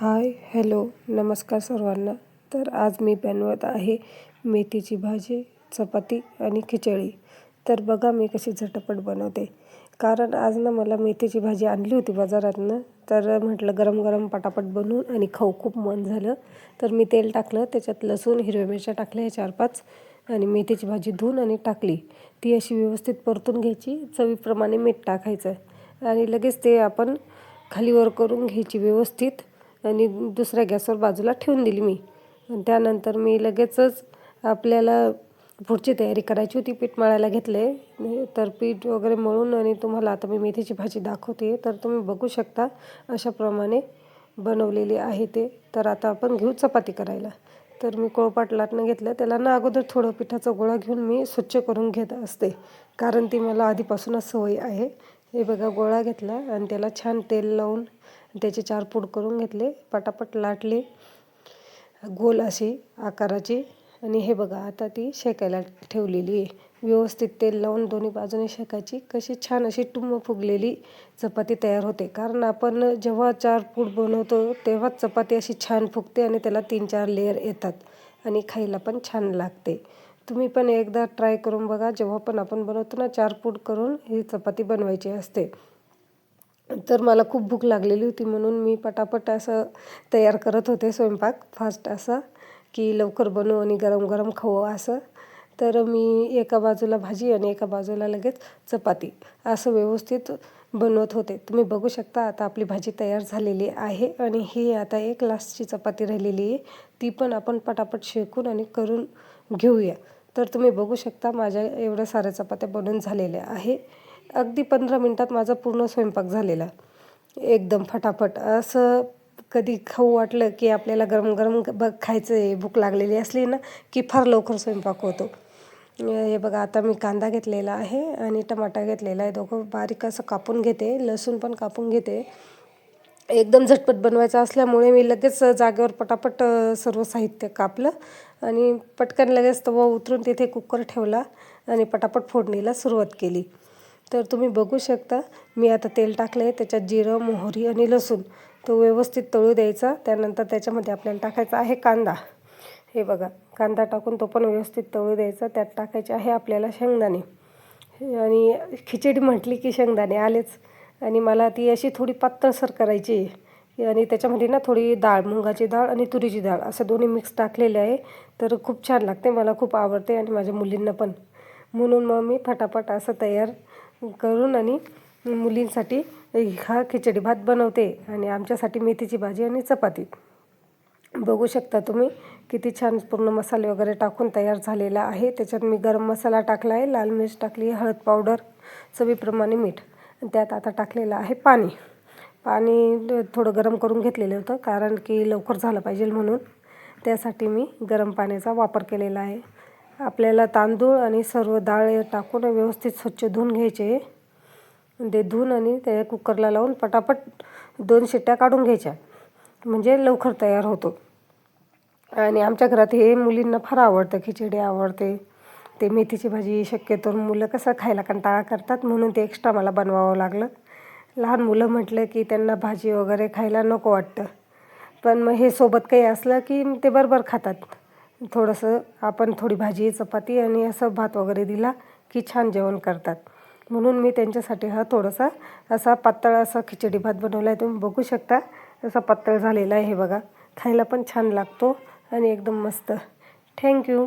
Hi hello नमस्कार सर्वांना. तर आज मी बनवत आहे मेथीची भाजी चपाती आणि खिचडी. तर बघा मी कशी झटपट बनवते. कारण आज ना मला मेथीची भाजी आणली होती बाजारातनं. तर म्हटलं गरम गरम पटापट बनवून आणि खाऊ खूप मन झालं. तर मी तेल टाकलं त्याच्यात लसूण हिरव्या मिरच्या टाकल्या चार पाच आणि मेथीची भाजी धुवून आणि टाकली. ती अशी व्यवस्थित परतून घ्यायची चवीप्रमाणे मीठ टाकायचं. आणि लगेच ते आपण खालीवर करून घ्यायची व्यवस्थित. आणि दुसऱ्या गॅसवर बाजूला ठेवून दिली मी. आणि त्यानंतर मी लगेचच आपल्याला पुढची तयारी करायची होती पीठ मळायला घेतले. तर पीठ वगैरे मळून आणि तुम्हाला आता मी मेथीची भाजी दाखवते. तर तुम्ही बघू शकता अशाप्रमाणे बनवलेली आहे ते. तर आता आपण घेऊ चपाती करायला. तर मी कोळपाट लाटणं घेतलं. त्याला ना अगोदर थोडं पिठाचा गोळा घेऊन मी स्वच्छ करून घेत असते. कारण ती मला आधीपासूनच सवय आहे. हे बघा गोळा घेतला आणि त्याला छान तेल लावून त्याचे चार पूड करून घेतले पटापट लाटले गोल अशी आकाराची. आणि हे बघा आता ती शेकायला ठेवलेली आहे. व्यवस्थित तेल लावून दोन्ही बाजूने शेकायची. कशी छान अशी टुंब फुगलेली चपाती तयार होते. कारण आपण जेव्हा चार पूड बनवतो तेव्हाच चपाती अशी छान फुगते आणि त्याला तीन चार लेअर येतात. आणि खायला पण छान लागते. तुम्ही पण एकदा ट्राय करून बघा. जेव्हा पण आपण बनवतो ना चार पूड करून ही चपाती बनवायची असते. तर मला खूप भूक लागलेली होती म्हणून मी पटापट असं तयार करत होते स्वयंपाक फास्ट असा की लवकर बनवू आणि गरम गरम खाऊ असं. तर मी एका बाजूला भाजी आणि एका बाजूला लगेच चपाती असं व्यवस्थित बनवत होते. तुम्ही बघू शकता आता आपली भाजी तयार झालेली आहे आणि ही आता एक लास्टची चपाती राहिलेली आहे. ती पण आपण पटापट शेकून आणि करून घेऊया. तर तुम्ही बघू शकता माझ्या एवढ्या साऱ्या चपात्या बनून झालेल्या आहे. अगदी पंधरा मिनटात माझा पूर्ण स्वयंपाक झालेला. एकदम फटाफट. असं कधी खाऊ वाटलं की आपल्याला गरम गरम बघ खायचं आहे भूक लागलेली असली ना की फार लवकर स्वयंपाक होतो. हे बघा आता मी कांदा घेतलेला आहे आणि टमाटा घेतलेला आहे. दोघं बारीक असं कापून घेते लसूण पण कापून घेते. एकदम झटपट बनवायचं असल्यामुळे मी लगेच जागेवर पटापट सर्व साहित्य कापलं आणि पटकन लगेच तवा उतरून तिथे कुकर ठेवला आणि पटापट फोडणीला सुरुवात केली. तर तुम्ही बघू शकता मी आता तेल टाकलं आहे त्याच्यात जिरं मोहरी आणि लसूण. तो व्यवस्थित तळू द्यायचा त्यानंतर त्याच्यामध्ये आपल्याला टाकायचा आहे कांदा. हे बघा कांदा टाकून तो पण व्यवस्थित तळू द्यायचा त्यात टाकायचे आहे आपल्याला शेंगदाणे. आणि खिचडी म्हटली की शेंगदाणे आलेच. आणि मला ती अशी थोडी पातळसर करायची आहे. आणि त्याच्यामध्ये ना थोडी डाळ मुंगाची डाळ आणि तुरीची डाळ असं दोन्ही मिक्स टाकलेले आहे. तर खूप छान लागते मला खूप आवडते आणि माझ्या मुलींना पण. म्हणून मग मी फटाफट असं तयार करून आणि मुलींसाठी हा खिचडी भात बनवते आणि आमच्यासाठी मेथीची भाजी आणि चपाती. बघू शकता तुम्ही किती छान पूर्ण मसाले वगैरे टाकून तयार झालेला आहे. त्याच्यात मी गरम मसाला टाकला आहे लाल मिर्च टाकली हळद पावडर चवीप्रमाणे मीठ. त्यात आता टाकलेलं आहे पाणी. पाणी थोडं गरम करून घेतलेलं होतं कारण की लवकर झालं पाहिजे म्हणून. त्यासाठी मी गरम पाण्याचा वापर केलेला आहे. आपल्याला तांदूळ आणि सर्व डाळ टाकून व्यवस्थित स्वच्छ धुवून घ्यायचे. ते धुवून आणि त्या कुकरला लावून पटापट दोन शिट्ट्या काढून घ्यायच्या. म्हणजे लवकर तयार होतो. आणि आमच्या घरात हे मुलींना फार आवडतं. खिचडी आवडते. ते मेथीची भाजी शक्यतो मुलं कसं खायला कंटाळा करतात म्हणून ते एक्स्ट्रा मला बनवावं लागलं. लहान मुलं म्हटलं की त्यांना भाजी वगैरे खायला नको वाटतं. पण मग हे सोबत काही असलं की ते बरोबर खातात. थोडंसं आपण थोडी भाजी चपाती आणि असं भात वगैरे दिला की छान जेवण करतात. म्हणून मी त्यांच्यासाठी हा थोडासा असा पातळ असा खिचडी भात बनवला आहे तुम्ही बघू शकता असा पातळ झालेला आहे हे बघा. खायला पण छान लागतो आणि एकदम मस्त. थँक्यू